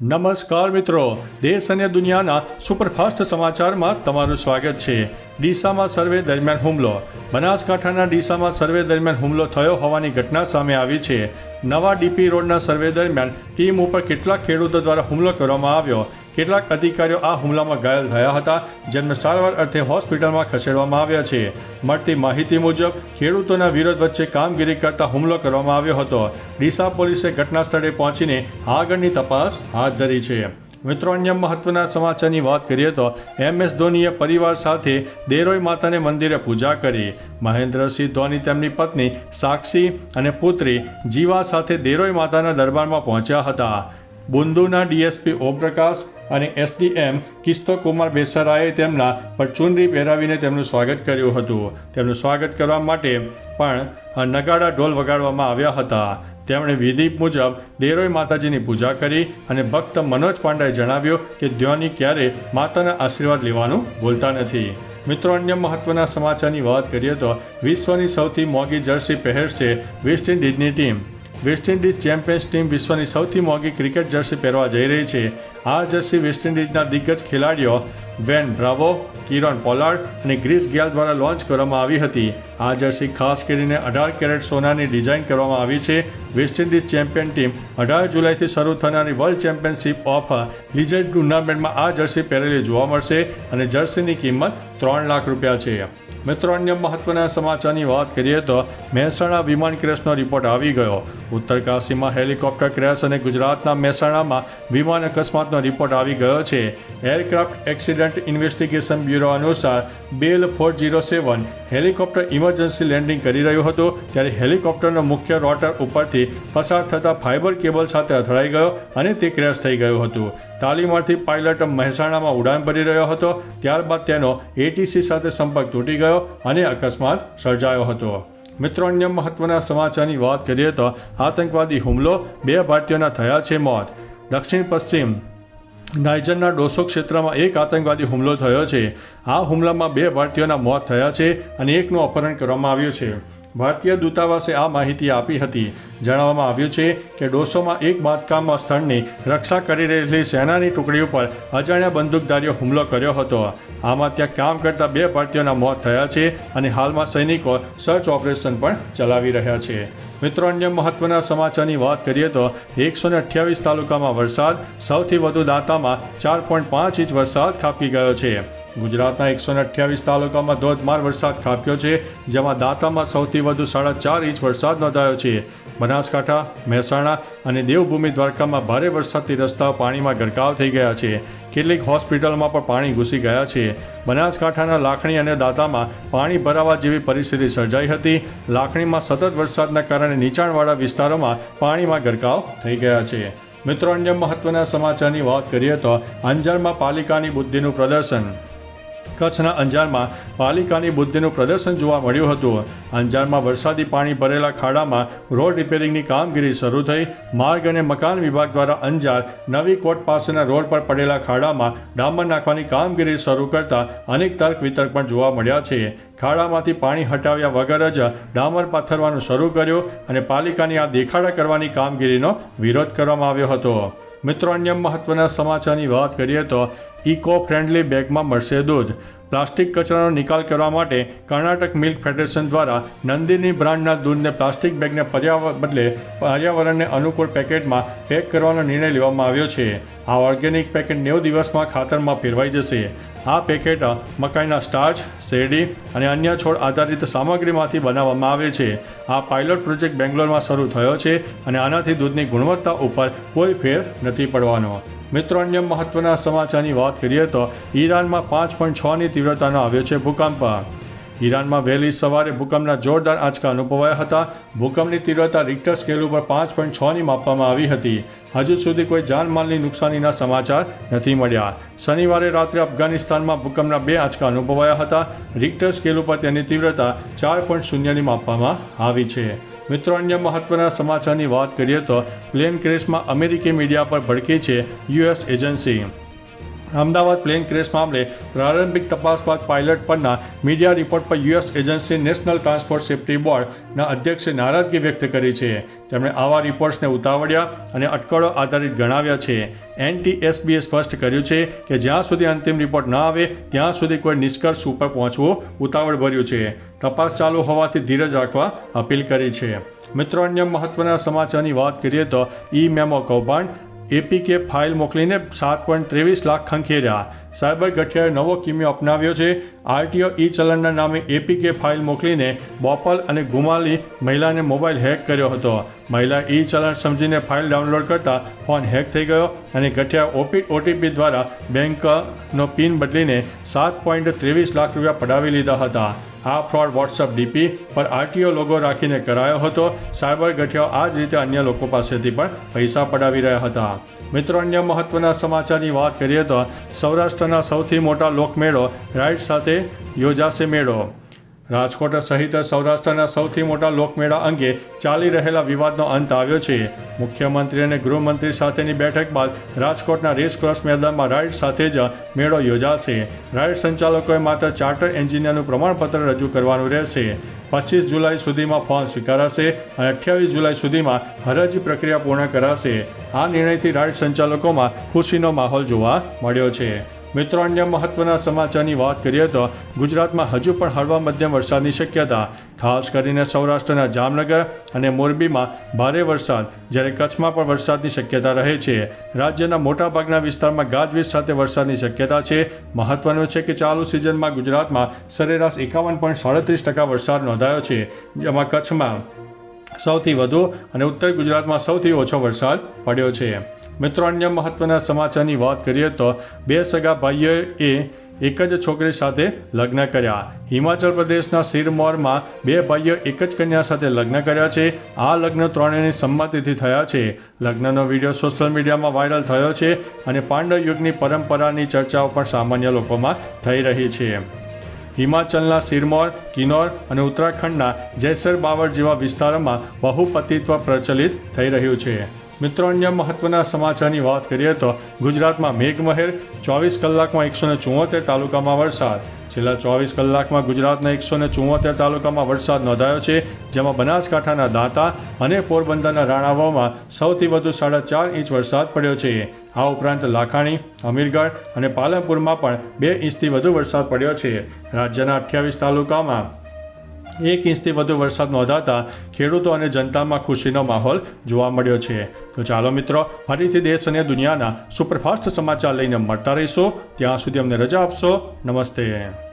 નમસ્કાર મિત્રો. દેશ અને દુનિયાના સુપરફાસ્ટ સમાચારમાં તમારું સ્વાગત છે. ડીસામાં સર્વે દરમિયાન હુમલો. બનાસકાંઠાના ડીસામાં સર્વે દરમિયાન હુમલો થયો હોવાની ઘટના સામે આવી છે. નવા ડીપી રોડના સર્વે દરમિયાન ટીમ ઉપર કેટલાક ખેડૂતો દ્વારા હુમલો કરવામાં આવ્યો. કેટલાક અધિકારીઓ આ હુમલામાં ઘાયલ થયા હતા, જેમને સારવાર અર્થે હોસ્પિટલમાં ખસેડવામાં આવ્યા છે. મળતી માહિતી મુજબ, ખેડૂતોના વિરોધ વચ્ચે કામગીરી કરતા હુમલો કરવામાં આવ્યો હતો. ડીસા પોલીસે ઘટના સ્થળે પહોંચીને આગળની તપાસ હાથ ધરી છે. મિત્રો, અન્ય મહત્વના સમાચારની વાત કરીએ તો, એમ એસ ધોનીએ પરિવાર સાથે દેરોઈ માતાને મંદિરે પૂજા કરી. મહેન્દ્રસિંહ ધોની તેમની પત્ની સાક્ષી અને પુત્રી જીવા સાથે દેરોઈ માતાના દરબારમાં પહોંચ્યા હતા. બુંદુના ડીએસપી ઓમપ્રકાશ અને એસડીએમ કિસ્તો કુમાર બેસરાએ તેમના પર ચુનરી પહેરાવીને તેમનું સ્વાગત કર્યું હતું. તેમનું સ્વાગત કરવા માટે પણ નગાડા ઢોલ વગાડવામાં આવ્યા હતા. તેમણે વિધિ મુજબ દેરોઈ માતાજીની પૂજા કરી અને ભક્ત મનોજ પાંડાએ જણાવ્યું કે ધ્યોની ક્યારે માતાના આશીર્વાદ લેવાનું ભૂલતા નથી. મિત્રો, અન્ય મહત્વના સમાચારની વાત કરીએ તો વિશ્વની સૌથી મોંઘી જર્સી પહેરશે West ઇન્ડિઝની team. West Indies champions team વિશ્વની સૌથી મોંઘી ક્રિકેટ જર્સી પહેરવા જઈ રહી છે. આ જર્સી વેસ્ટ ઇન્ડિઝના દિગ્ગજ ખેલાડીઓ વેન બ્રાવો, કિરણ પોલાર્ડ અને ગ્રીસ ગેલ દ્વારા લોન્ચ કરવામાં આવી હતી. આ જર્સી ખાસ કરીને અઢાર કેરેટ સોનાની ડિઝાઇન કરવામાં આવી છે. વેસ્ટ ઇન્ડિઝ ચેમ્પિયન ટીમ અઢાર જુલાઈથી શરૂ થનારી વર્લ્ડ ચેમ્પિયનશિપ ઓફ લીજેન્ડ ટુર્નામેન્ટમાં આ જર્સી પહેરેલી જોવા મળશે અને જર્સીની કિંમત ત્રણ લાખ રૂપિયા છે. મિત્રો, અન્ય મહત્વના સમાચારની વાત કરીએ તો મહેસાણા વિમાન ક્રેશનો રિપોર્ટ આવી ગયો. ઉત્તરકાશીમાં હેલિકોપ્ટર ક્રેશ અને ગુજરાતના મહેસાણામાં વિમાન અકસ્માતનો રિપોર્ટ આવી ગયો છે. એરક્રાફ્ટ એક્સિડન્ટ ઇન્વેસ્ટિગેશન બ્યુરો અનુસાર Bell four zero seven helicopter emergency landing કરી રહ્યું હતું, ત્યારે હેલિકોપ્ટરનો મુખ્ય રોટર ઉપરથી પસાર થતા ફાઇબર કેબલ સાથે અથડાઈ ગયો અને તે ક્રેશ થઈ ગયું હતું. તાલીમાર્થી પાયલટ મહેસાણામાં ઉડાન ભરી રહ્યો હતો, ત્યારબાદ તેનો એટીસી સાથે સંપર્ક તૂટી ગયો. અને અકસ્માત સર્જાયો હતો. મિત્રો, અન્ય મહત્વના સમાચારની વાત કરીએ તો આતંકવાદી હુમલો બે ભારતીયોના થયા છે મોત. દક્ષિણ પશ્ચિમ નાઇજરના ડોસો ક્ષેત્રમાં એક આતંકવાદી હુમલો થયો છે. આ હુમલામાં બે ભારતીયોના મોત થયા છે અને એકનું અપહરણ કરવામાં આવ્યું છે. ભારતીય દૂતાવાસે આ માહિતી આપી હતી. જણાવવામાં આવ્યું છે કે ડોસોમાં એક બાંધકામ સ્થળની રક્ષા કરી રહેલી સેનાની ટુકડી ઉપર અજાણ્યા બંદૂકધારીઓ હુમલો કર્યો હતો. આમાં ત્યાં કામ કરતા બે ભારતીયોના મોત થયા છે અને હાલમાં સૈનિકો સર્ચ ઓપરેશન પણ ચલાવી રહ્યા છે. મિત્રો, અન્ય મહત્વના સમાચારની વાત કરીએ તો એકસો તાલુકામાં વરસાદ, સૌથી વધુ દાંતામાં ચાર પોઈન્ટ પાંચ ઇંચ વરસાદ ખાબકી ગયો છે. ગુજરાતના એકસો અઠ્યાવીસ તાલુકામાં ધોધમાર વરસાદ ખાબક્યો છે, જેમાં દાંતામાં સૌથી વધુ સાડા ચાર ઇંચ વરસાદ નોંધાયો છે. બનાસકાંઠા, મહેસાણા અને દેવભૂમિ દ્વારકામાં ભારે વરસાદથી રસ્તાઓ પાણીમાં ગરકાવ થઈ ગયા છે. કેટલીક હોસ્પિટલમાં પણ પાણી ઘૂસી ગયા છે. બનાસકાંઠાના લાખણી અને દાંતામાં પાણી ભરાવા જેવી પરિસ્થિતિ સર્જાઈ હતી. લાખણીમાં સતત વરસાદના કારણે નીચાણવાળા વિસ્તારોમાં પાણીમાં ગરકાવ થઈ ગયા છે. મિત્રો, અન્ય મહત્વના સમાચારની વાત કરીએ તો અંજારમાં પાલિકાની બુદ્ધિનું પ્રદર્શન. કચ્છના અંજારમાં પાલિકાની બુદ્ધિનું પ્રદર્શન જોવા મળ્યું હતું. અંજારમાં વરસાદી પાણી ભરેલા ખાડામાં રોડ રિપેરિંગની કામગીરી શરૂ થઈ. માર્ગ અને મકાન વિભાગ દ્વારા અંજાર નવી કોટ પાસેના રોડ પર પડેલા ખાડામાં ડામર નાખવાની કામગીરી શરૂ કરતા અનેક તર્ક વિતર્ક પણ જોવા મળ્યા છે. ખાડામાંથી પાણી હટાવ્યા વગર જ ડામર પાથરવાનું શરૂ કર્યું અને પાલિકાની આ દેખાડા કરવાની કામગીરીનો વિરોધ કરવામાં આવ્યો હતો. મિત્રો અન્ય મહત્વના સમાચારની વાત કરીએ તો ઇકો ફ્રેન્ડલી બેગમાં મળશે દૂધ. પ્લાસ્ટિક કચરાનો નિકાલ કરવા માટે કર્ણાટક મિલ્ક ફેડરેશન દ્વારા નંદીની બ્રાન્ડના દૂધને પ્લાસ્ટિક બેગને પર્યાવરણ બદલે પર્યાવરણને અનુકૂળ પેકેટમાં પેક કરવાનો નિર્ણય લેવામાં આવ્યો છે. આ ઓર્ગેનિક પેકેટ નેવું દિવસમાં ખાતરમાં ફેરવાઈ જશે. આ પેકેટ મકાઈના સ્ટાર્ચ, શેરડી અને અન્ય છોડ આધારિત સામગ્રીમાંથી બનાવવામાં આવે છે. આ પાયલોટ પ્રોજેક્ટ બેંગ્લોરમાં શરૂ થયો છે અને આનાથી દૂધની ગુણવત્તા ઉપર કોઈ ફેર નથી પડવાનો. મિત્રો, અન્ય મહત્વના સમાચારની વાત કરીએ તો ઈરાનમાં પાંચ પોઈન્ટ છની તીવ્રતાનો આવ્યો છે ભૂકંપ ઈરાનમાં વહેલી સવારે ભૂકંપના જોરદાર આંચકા અનુભવાયા હતા. ભૂકંપની તીવ્રતા રિક્ટર સ્કેલ ઉપર પાંચ પોઈન્ટ છની માપવામાં આવી હતી. હજુ સુધી કોઈ જાનમાલની નુકસાનીના સમાચાર નથી મળ્યા. શનિવારે રાત્રે અફઘાનિસ્તાનમાં ભૂકંપના બે આંચકા અનુભવાયા હતા. રિક્ટર સ્કેલ ઉપર તેની તીવ્રતા ચાર પોઈન્ટ શૂન્યની માપવામાં આવી છે. મિત્રો, અન્ય મહત્વના સમાચારની વાત કરીએ તો પ્લેન ક્રેશમાં અમેરિકી મીડિયા પર ભડકી છે US agency. Ahmedabad plane crash મામલે પ્રારંભિક તપાસ બાદ પાયલટ પરના મીડિયા રિપોર્ટ પર US agency National Transport Safety બોર્ડના અધ્યક્ષે નારાજગી વ્યક્ત કરી છે. તેમણે આવા રિપોર્ટ્સને ઉતાવળ્યા અને અટકળો આધારિત ગણાવ્યા છે. એનટીએસબીએ સ્પષ્ટ કર્યું છે કે જ્યાં સુધી અંતિમ રિપોર્ટ ન આવે, ત્યાં સુધી કોઈ નિષ્કર્ષ ઉપર પહોંચવું ઉતાવળ ભર્યું છે. તપાસ ચાલુ હોવાથી ધીરજ રાખવા અપીલ કરી છે. મિત્રો, અન્ય મહત્વના સમાચારની વાત કરીએ તો ઈ મેમો કૌભાંડ એપીકે ફાઇલ મોકલીને સાત પોઈન્ટ ત્રેવીસ લાખ ખંખેર્યા. સાયબર ગઠિયાએ નવો કિમિયો અપનાવ્યો છે. આરટીઓ ઈ ચલણના નામે એપીકે ફાઇલ મોકલીને બોપલ અને ગુમાલી મહિલાને મોબાઈલ હેક કર્યો હતો. મહિલા ઈ ચલણ સમજીને ફાઇલ ડાઉનલોડ કરતા ફોન હેક થઈ ગયો અને ગઠિયા ઓપી ઓટીપી દ્વારા બેંકનો પિન બદલીને સાત પોઈન્ટ ત્રેવીસ લાખ રૂપિયા પડાવી લીધા હતા. આ ફ્રોડ વોટ્સઅપ ડીપી પર આરટીઓ લોગો રાખીને કરાયો હતો. સાયબર ગઠિયાઓ આ જ રીતે અન્ય લોકો પાસેથી પણ પૈસા પડાવી રહ્યા હતા. મિત્રો, અન્ય મહત્વના સમાચારની વાત કરીએ તો સૌરાષ્ટ્રના સૌથી મોટા લોકમેળો રાઇડ સાથે યોજાશે મેળો. રાજકોટ સહિત સૌરાષ્ટ્રના સૌથી મોટા લોકમેળા અંગે ચાલી રહેલા વિવાદનો અંત આવ્યો છે. મુખ્યમંત્રી અને ગૃહમંત્રી સાથેની બેઠક બાદ રાજકોટના રેસક્રોસ મેદાનમાં રાઇડ સાથે જ મેળો યોજાશે. રાઇડ સંચાલકોએ માત્ર ચાર્ટર એન્જિનિયરનું પ્રમાણપત્ર રજૂ કરવાનું રહેશે. પચીસ જુલાઈ સુધીમાં ફોર્મ સ્વીકારાશે અને અઠ્યાવીસ જુલાઈ સુધીમાં હરાજી પ્રક્રિયા પૂર્ણ કરાશે. આ નિર્ણયથી રાઇડ સંચાલકોમાં ખુશીનો માહોલ જોવા મળ્યો છે. મિત્રો, અન્ય મહત્વના સમાચારની વાત કરીએ તો ગુજરાતમાં હજુ પણ હળવા મધ્યમ વરસાદની શક્યતા. ખાસ કરીને સૌરાષ્ટ્રના જામનગર અને મોરબીમાં ભારે વરસાદ, જ્યારે કચ્છમાં પણ વરસાદની શક્યતા રહે છે. રાજ્યના મોટાભાગના વિસ્તારમાં ગાજવીજ સાથે વરસાદની શક્યતા છે. મહત્વનું છે કે ચાલુ સિઝનમાં ગુજરાતમાં સરેરાશ એકાવન પોઈન્ટ સાડત્રીસ ટકા વરસાદ નોંધાયો છે, જેમાં કચ્છમાં સૌથી વધુ અને ઉત્તર ગુજરાતમાં સૌથી ઓછો વરસાદ પડ્યો છે. મિત્રો, અન્ય મહત્વના સમાચારની વાત કરીએ તો બે સગા ભાઈઓએ એક જ છોકરી સાથે લગ્ન કર્યા. હિમાચલ પ્રદેશના સિરમોરમાં બે ભાઈઓ એક જ કન્યા સાથે લગ્ન કર્યા છે. આ લગ્ન ત્રણેયની સંમતિથી થયા છે. લગ્નનો વીડિયો સોશિયલ મીડિયામાં વાયરલ થયો છે અને પાંડવ યુગની પરંપરાની ચર્ચાઓ પણ સામાન્ય લોકોમાં થઈ રહી છે. હિમાચલના સિરમોર, કિન્નોર અને ઉત્તરાખંડના જૈસર બાવર જેવા વિસ્તારોમાં બહુપતિત્વ પ્રચલિત થઈ રહ્યું છે. મિત્રો, અન્ય મહત્વના સમાચારની વાત કરીએ તો ગુજરાતમાં મેઘમહેર, ચોવીસ કલાકમાં એકસો ને તાલુકામાં વરસાદ. છેલ્લા ચોવીસ કલાકમાં ગુજરાતના એકસો ને તાલુકામાં વરસાદ નોંધાયો છે, જેમાં બનાસકાંઠાના દાંતા અને પોરબંદરના રાણાવામાં સૌથી વધુ સાડા ચાર ઇંચ વરસાદ પડ્યો છે. આ ઉપરાંત લાખાણી, અમીરગઢ અને પાલનપુરમાં પણ બે ઇંચથી વધુ વરસાદ પડ્યો છે. રાજ્યના અઠ્યાવીસ તાલુકામાં એક ઇંચથી વધુ વરસાદ નોંધાતા ખેડૂતો અને જનતામાં ખુશીનો માહોલ જોવા મળ્યો છે. તો ચાલો મિત્રો, ફરીથી દેશ અને દુનિયાના સુપરફાસ્ટ સમાચાર લઈને મળતા રહીશો. ત્યાં સુધી અમને રજા આપશો. નમસ્તે.